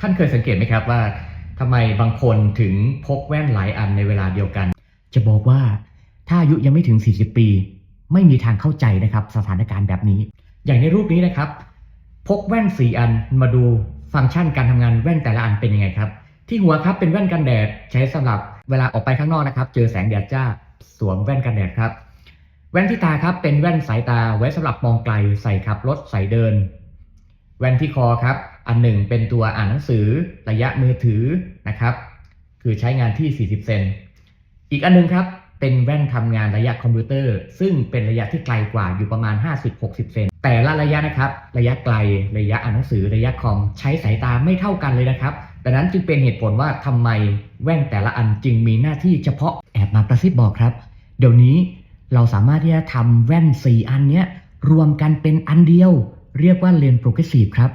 ท่านเคยสังเกตไหมครับว่าทำไมบางคนถึงพกแว่นหลายอันในเวลาเดียวกัน จะบอกว่าถ้าอายุยังไม่ถึง 40 ปี ไม่มีทางเข้าใจนะครับสถานการณ์แบบนี้ อย่างในรูปนี้นะครับ พกแว่น 4 อันมาดูฟังก์ชันการทำงานแว่นแต่ละอันเป็นยังไงครับ ที่หัวครับเป็นแว่นกันแดดใช้สำหรับเวลาออกไปข้างนอกนะครับ เจอแสงแดดจ้าสวมแว่นกันแดดครับ แว่นที่ตาครับเป็นแว่นสายตาไว้สำหรับมองไกลใส่ขับรถใส่เดิน แว่นที่คอครับ อันหนึ่งเป็นตัวอ่านหนังสือระยะมือถือนะครับ คือใช้งานที่ 40 เซน อีกอันหนึงครับ เป็นแว่นทำงานระยะคอมพิวเตอร์ ซึ่งเป็นระยะที่ไกลกว่าอยู่ประมาณ 50-60 เซน แต่ละระยะนะครับ ระยะไกล ระยะอ่านหนังสือ ระยะคอม ใช้สายตาไม่เท่ากันเลยนะครับ ดังนั้นจึงเป็นเหตุผลว่าทำไมแว่นแต่ละอันจึงมีหน้าที่เฉพาะ แอบมากระซิบบอกครับ เดี๋ยวนี้เราสามารถที่จะทำแว่น 4 อันเนี้ยรวมกันเป็นอันเดียว เรียกว่าเลนส์โปรเกรสซีฟครับ